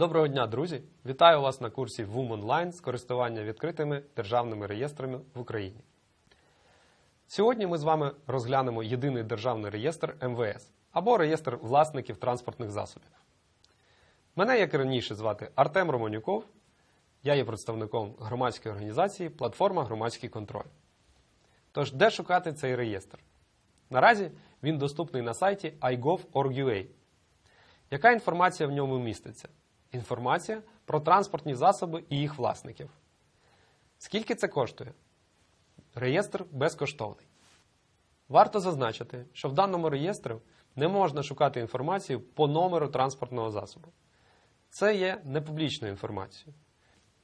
Доброго дня, друзі! Вітаю вас на курсі WUM Online з користування відкритими державними реєстрами в Україні. Сьогодні ми з вами розглянемо єдиний державний реєстр МВС або реєстр власників транспортних засобів. Мене, як і раніше, звати Артем Романюков. Я є представником громадської організації Платформа Громадський контроль. Тож, де шукати цей реєстр? Наразі він доступний на сайті iGov.org.ua. Яка інформація в ньому міститься? Інформація про транспортні засоби і їх власників. Скільки це коштує? Реєстр безкоштовний. Варто зазначити, що в даному реєстрі не можна шукати інформацію по номеру транспортного засобу. Це є непублічною інформацією.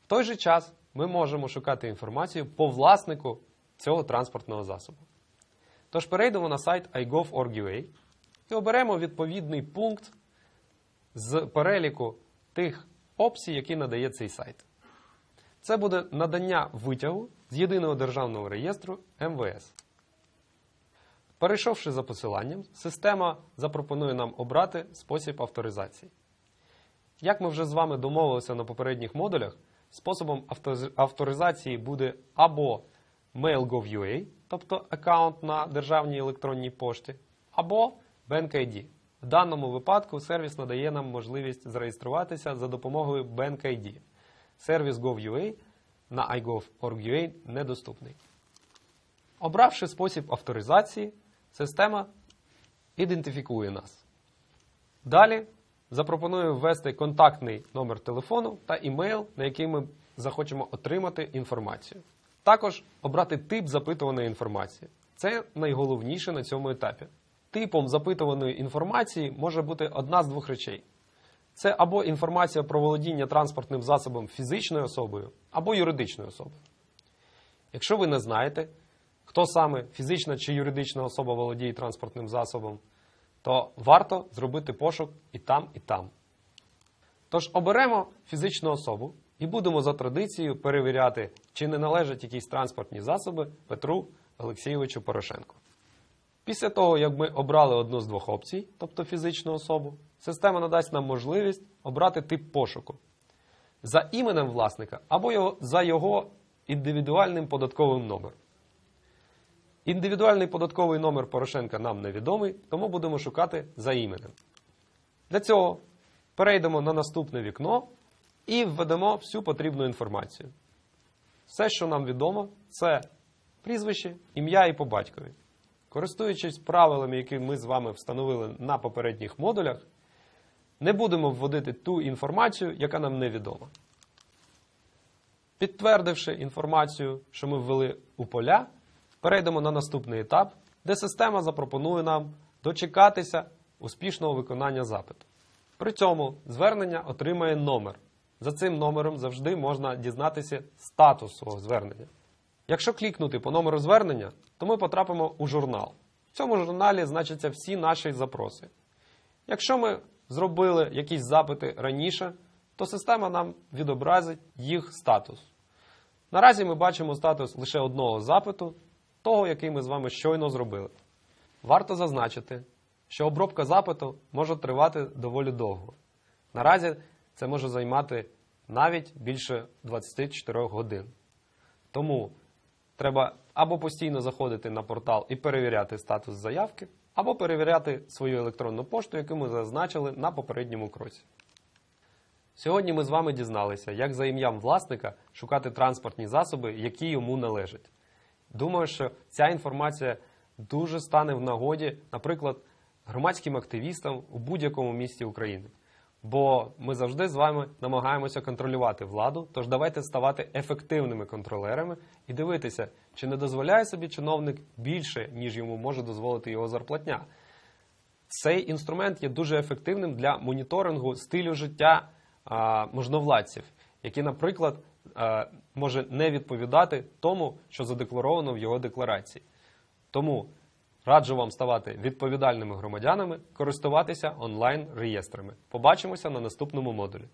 В той же час ми можемо шукати інформацію по власнику цього транспортного засобу. Тож перейдемо на сайт iGov.org.ua і оберемо відповідний пункт з переліку тих опцій, які надає цей сайт. Це буде надання витягу з єдиного державного реєстру МВС. Перейшовши за посиланням, система запропонує нам обрати спосіб авторизації. Як ми вже з вами домовилися на попередніх модулях, способом авторизації буде або Mail.gov.ua, тобто аккаунт на державній електронній пошті, або BankID. В даному випадку сервіс надає нам можливість зареєструватися за допомогою BankID. Сервіс Gov.ua на iGov.org.ua недоступний. Обравши спосіб авторизації, система ідентифікує нас. Далі запропоную ввести контактний номер телефону та імейл, на який ми захочемо отримати інформацію. Також обрати тип запитуваної інформації. Це найголовніше на цьому етапі. Типом запитуваної інформації може бути одна з двох речей. Це або інформація про володіння транспортним засобом фізичною особою, або юридичною особою. Якщо ви не знаєте, хто саме фізична чи юридична особа володіє транспортним засобом, то варто зробити пошук і там, і там. Тож оберемо фізичну особу і будемо за традицією перевіряти, чи не належать якісь транспортні засоби Петру Олексійовичу Порошенку. Після того, як ми обрали одну з двох опцій, тобто фізичну особу, система надасть нам можливість обрати тип пошуку за іменем власника або його, за його індивідуальним податковим номером. Індивідуальний податковий номер Порошенка нам невідомий, тому будемо шукати за іменем. Для цього перейдемо на наступне вікно і введемо всю потрібну інформацію. Все, що нам відомо, це прізвище, ім'я і по батькові. Користуючись правилами, які ми з вами встановили на попередніх модулях, не будемо вводити ту інформацію, яка нам невідома. Підтвердивши інформацію, що ми ввели у поля, перейдемо на наступний етап, де система запропонує нам дочекатися успішного виконання запиту. При цьому звернення отримає номер. За цим номером завжди можна дізнатися статус свого звернення. Якщо клікнути по номеру звернення, то ми потрапимо у журнал. В цьому журналі значаться всі наші запроси. Якщо ми зробили якісь запити раніше, то система нам відобразить їх статус. Наразі ми бачимо статус лише одного запиту, того, який ми з вами щойно зробили. Варто зазначити, що обробка запиту може тривати доволі довго. Наразі це може займати навіть більше 24 годин. Тому треба або постійно заходити на портал і перевіряти статус заявки, або перевіряти свою електронну пошту, яку ми зазначили на попередньому кроці. Сьогодні ми з вами дізналися, як за ім'ям власника шукати транспортні засоби, які йому належать. Думаю, що ця інформація дуже стане в нагоді, наприклад, громадським активістам у будь-якому місті України. Бо ми завжди з вами намагаємося контролювати владу, тож давайте ставати ефективними контролерами і дивитися, чи не дозволяє собі чиновник більше, ніж йому може дозволити його зарплатня. Цей інструмент є дуже ефективним для моніторингу стилю життя можновладців, які, наприклад, може не відповідати тому, що задекларовано в його декларації. Тому раджу вам ставати відповідальними громадянами, користуватися онлайн реєстрами. Побачимося на наступному модулі.